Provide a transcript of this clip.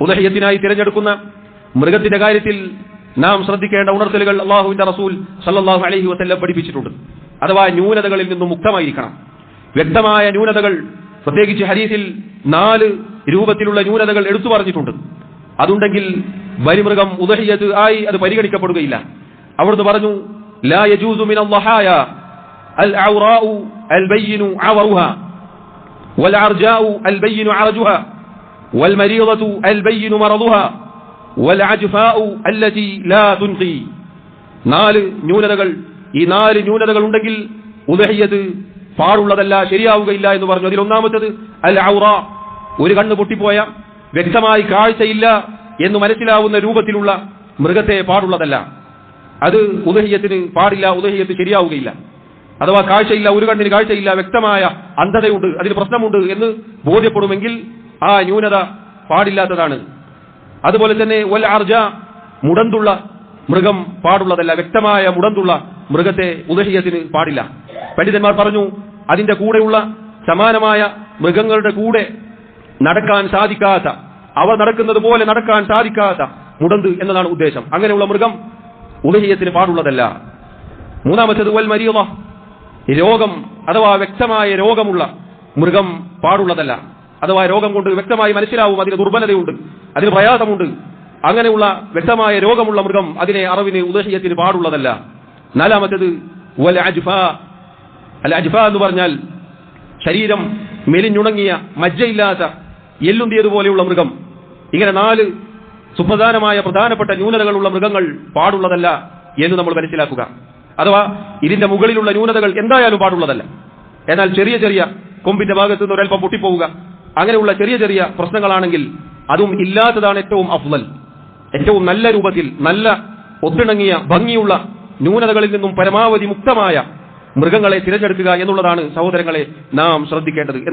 ഉദഹയത്തിനായി തിരഞ്ഞെടുക്കുന്ന മൃഗത്തിന്റെ കാര്യത്തിൽ നാം ശ്രദ്ധിക്കേണ്ട ഉണർത്തലുകൾ അള്ളാഹുവിന്റെ റസൂൽ സല്ലാഹു അലഹി വസ്ല്ലം പഠിപ്പിച്ചിട്ടുണ്ട്. അഥവാ ന്യൂനതകളിൽ നിന്നും മുക്തമായിരിക്കണം. വ്യക്തമായ ന്യൂനതകൾ പ്രത്യേകിച്ച് ഹരീസിൽ നാല് രൂപത്തിലുള്ള ന്യൂനതകൾ എടുത്തു പറഞ്ഞിട്ടുണ്ട്. അതുണ്ടെങ്കിൽ ബലിമൃഗം ഉദഹിയത് ആയി അത് പരിഗണിക്കപ്പെടുകയില്ല. അവിടുന്ന് പറഞ്ഞു ലാ യജൂസു മിനൽ ളഹായ അൽ ഔറാഉ അൽ വൽ അൽ വൽ البين مرضها والعجفاء التي لا تنقي. നാല് ന്യൂനതകൾ. ഈ നാല് ന്യൂനതകൾ ഉണ്ടെങ്കിൽ ഉദഹിയത് പാടുള്ളതല്ല ശരിയാവുകയില്ല എന്ന് പറഞ്ഞു. അതിൽ ഒന്നാമത്തത് അൽ ഔറ ഒരു കണ്ണ് പൊട്ടിപ്പോയ വ്യക്തമായി കാഴ്ചയില്ല എന്ന് മനസ്സിലാവുന്ന രൂപത്തിലുള്ള മൃഗത്തെ പാടുള്ളതല്ല. അത് ഉദഹിയത്തിന് പാടില്ല ഉദഹിയത്ത് ശരിയാവുകയില്ല. അഥവാ കാഴ്ചയില്ല ഒരു കണ്ണിന് കാഴ്ചയില്ല വ്യക്തമായ അന്ധതയുണ്ട് അതിന് പ്രശ്നമുണ്ട് എന്ന് ബോധ്യപ്പെടുമെങ്കിൽ ആ ന്യൂനത പാടില്ലാത്തതാണ്. അതുപോലെ തന്നെ വൽ അർജ മുടന്തുള്ള മൃഗം പാടുള്ളതല്ല വ്യക്തമായ മുടന്തുള്ള മൃഗത്തെ ഉദഹീയത്തിന് പാടില്ല. പണ്ഡിതന്മാർ പറഞ്ഞു അതിന്റെ കൂടെയുള്ള സമാനമായ മൃഗങ്ങളുടെ കൂടെ നടക്കാൻ സാധിക്കാത്ത അവ നടക്കുന്നത് പോലെ നടക്കാൻ സാധിക്കാത്ത മുടന്ത് എന്നതാണ് ഉദ്ദേശം. അങ്ങനെയുള്ള മൃഗം ഉദഹീയത്തിന് പാടുള്ളതല്ല. മൂന്നാമത്തേത് വൽ മരിയത രോഗം അഥവാ വ്യക്തമായ രോഗമുള്ള മൃഗം പാടുള്ളതല്ല. അഥവാ രോഗം കൊണ്ട് വ്യക്തമായി മനസ്സിലാവും അതിന് ദുർബലതയുണ്ട് അതിന് പ്രയാസമുണ്ട്. അങ്ങനെയുള്ള വ്യക്തമായ രോഗമുള്ള മൃഗം അതിനെ അറിവിന് ഉദഹിയത്തിന് പാടുള്ളതല്ല. നാലാമത്തേത് അൽ അജ്ഫ എന്ന് പറഞ്ഞാൽ ശരീരം മെലിഞ്ഞുണങ്ങിയ മജ്ജയില്ലാത്ത എല്ലുന്തിയതുപോലെയുള്ള മൃഗം. ഇങ്ങനെ നാല് സുപ്രധാനമായ പ്രധാനപ്പെട്ട ന്യൂനതകളുള്ള മൃഗങ്ങൾ പാടുള്ളതല്ല എന്ന് നമ്മൾ മനസ്സിലാക്കുക. അഥവാ ഇതിന്റെ മുകളിലുള്ള ന്യൂനതകൾ എന്തായാലും പാടുള്ളതല്ല. എന്നാൽ ചെറിയ ചെറിയ കൊമ്പിന്റെ ഭാഗത്ത് നിന്ന് ഒരൽപ്പം പൊട്ടിപ്പോവുക. അങ്ങനെയുള്ള ചെറിയ ചെറിയ പ്രശ്നങ്ങളാണെങ്കിൽ അതും ഇല്ലാത്തതാണ് ഏറ്റവും അഫ്ലൽ ഏറ്റവും നല്ല രൂപത്തിൽ നല്ല ഒത്തിണങ്ങിയ ഭംഗിയുള്ള ന്യൂനതകളിൽ നിന്നും പരമാവധി മുക്തമായ മൃഗങ്ങളെ തിരഞ്ഞെടുക്കുക എന്നുള്ളതാണ് സഹോദരങ്ങളെ നാം ശ്രദ്ധിക്കേണ്ടത്.